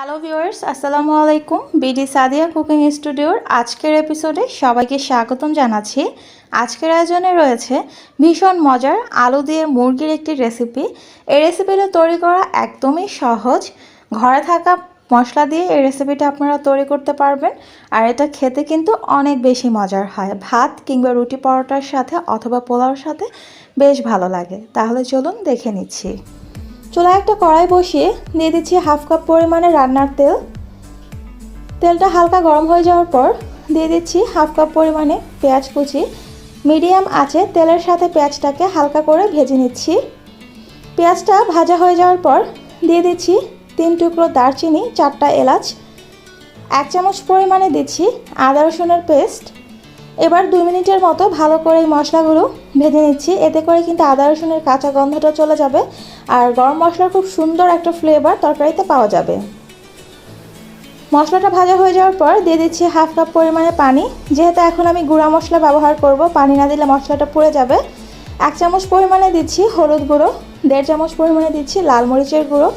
Hello viewers আসসালামু আলাইকুম BD Sadia cooking স্টুডিওর আজকের এপিসোডে সবাইকে স্বাগতম জানাচ্ছি। আজকের আয়োজনে রয়েছে ভীষণ মজার আলু দিয়ে মুরগির একটি রেসিপি এই রেসিপিটা তৈরি করা একদমই সহজ। ঘরে থাকা মশলা দিয়ে এই রেসিপিটা আপনারা তৈরি করতে পারবেন। আর এটা খেতে কিন্তু অনেক বেশি মজার হয়। ভাত কিংবা রুটি পরোটার সাথে অথবা পোলাওর সাথে বেশ ভালো লাগে। তাহলে চলুন দেখে নিচ্ছি। চুলায় একটা কড়াই বসিয়ে দিয়ে দিচ্ছি হাফ কাপ পরিমাণে রান্নার তেল। তেলটা হালকা গরম হয়ে যাওয়ার পর দিয়ে দিচ্ছি হাফ কাপ পরিমাণে পেঁয়াজ কুচি। মিডিয়াম আছে তেলের সাথে পেঁয়াজটাকে হালকা করে ভেজে নিচ্ছি। পেঁয়াজটা ভাজা হয়ে যাওয়ার পর দিয়ে দিচ্ছি তিন টুকরো দারচিনি, চারটা এলাচ, এক চামচ পরিমাণে দিচ্ছি আদা রসুনের পেস্ট। এবার দুই মিনিটের মতো ভালো করে এই মশলাগুলো ভেজে নিচ্ছি। এতে করে কিন্তু আদা রসুনের কাঁচা গন্ধটা চলে যাবে। আর গরম মশলার খুব সুন্দর একটা ফ্লেভার তরকারিতে পাওয়া যাবে। মশলাটা ভাজা হয়ে যাওয়ার পর দিয়ে দিচ্ছি হাফ কাপ পরিমাণে পানি। যেহেতু এখন আমি গুঁড়া মশলা ব্যবহার করব, পানি না দিলে মশলাটা পুড়ে যাবে। এক চামচ পরিমাণে দিচ্ছি হলুদ গুঁড়ো, দেড় চামচ পরিমাণে দিচ্ছি লাল মরিচের গুঁড়ো।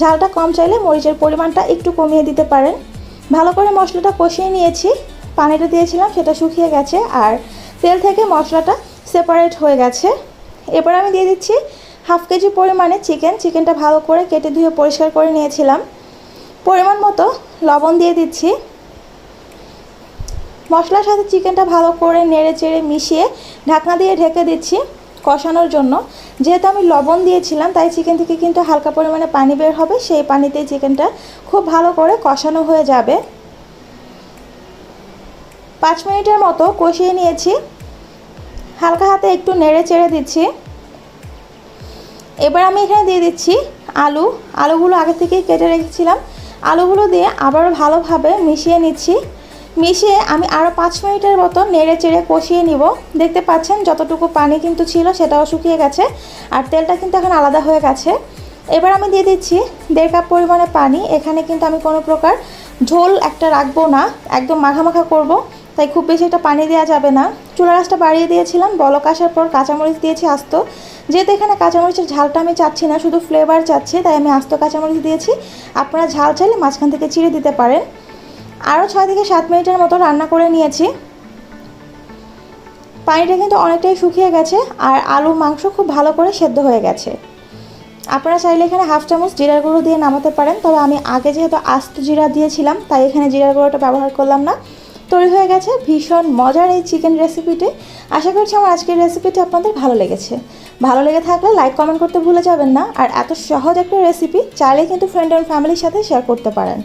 ঝালটা কম চাইলে মরিচের পরিমাণটা একটু কমিয়ে দিতে পারেন। ভালো করে মশলাটা কষিয়ে নিয়েছি। পানিটা দিয়েছিলাম, সেটা শুকিয়ে গেছে। আর তেল থেকে মশলাটা সেপারেট হয়ে গেছে। এবার আমি দিয়ে দিচ্ছি হাফ কেজি পরিমাণে চিকেন, চিকেনটা ভালো করে কেটে ধুয়ে পরিষ্কার করে নিয়েছিলাম। পরিমাণ মতো লবণ দিয়ে দিচ্ছি। মশলার সাথে চিকেনটা ভালো করে নেড়ে চেড়ে মিশিয়ে ঢাকনা দিয়ে ঢেকে দিচ্ছি কষানোর জন্য। যেহেতু আমি লবণ দিয়েছিলাম, তাই চিকেন থেকে কিন্তু হালকা পরিমাণে পানি বের হবে। সেই পানিতেই চিকেনটা খুব ভালো করে কষানো হয়ে যাবে। পাঁচ মিনিটের মতো কষিয়ে নিয়েছি। হালকা হাতে একটু নেড়ে চেড়ে দিচ্ছি। এবার আমি এখানে দিয়ে দিচ্ছি আলু। আলুগুলো আগে থেকেই কেটে রেখেছিলাম। আলুগুলো দিয়ে আবার ভালোভাবে মিশিয়ে নিচ্ছি। মিশিয়ে আমি আরও পাঁচ মিনিটের মতো নেড়ে চেড়ে কষিয়ে নিব। দেখতে পাচ্ছেন যতটুকু পানি কিন্তু ছিল সেটাও শুকিয়ে গেছে আর তেলটা কিন্তু এখন আলাদা হয়ে গেছে। এবার আমি দিয়ে দিচ্ছি দেড় কাপ পরিমাণে পানি। এখানে কিন্তু আমি কোনো প্রকার ঝোল একটা রাখব না। একদম মাখা মাখা করব। তাই খুব বেশি একটা পানি দেওয়া যাবে না। চুলা রাসটা বাড়িয়ে দিয়েছিলাম, বলক আসার পর কাঁচামরিচ দিয়েছি আস্ত। যেহেতু এখানে কাঁচামরিচের ঝালটা আমি চাচ্ছি না, শুধু ফ্লেভার চাচ্ছি, তাই আমি আস্ত কাঁচামরিচ দিয়েছি। আপনারা ঝাল চাইলে মাঝখান থেকে চিড়ে দিতে পারেন। আরও ছয় থেকে সাত মিনিটের মতো রান্না করে নিয়েছি। পানিটা কিন্তু অনেকটাই শুকিয়ে গেছে, আর আলু মাংস খুব ভালো করে সেদ্ধ হয়ে গেছে। আপনারা চাইলে এখানে হাফ চামচ জিরার গুঁড়ো দিয়ে নামাতে পারেন, তবে আমি আগে যেহেতু আস্ত জিরা দিয়েছিলাম, তাই এখানে জিরার গুঁড়োটা ব্যবহার করলাম না। তৈরি হয়ে গেছে ভীষণ মজার এই চিকেন রেসিপিটি আশা করছি আমার আজকের রেসিপিটি আপনাদের ভালো লেগেছে। ভালো লেগে থাকলে লাইক কমেন্ট করতে ভুলে যাবেন না। আর এত সহজ একটা রেসিপি চাইলে কিন্তু ফ্রেন্ড অ্যান্ড ফ্যামিলির সাথে শেয়ার করতে পারেন।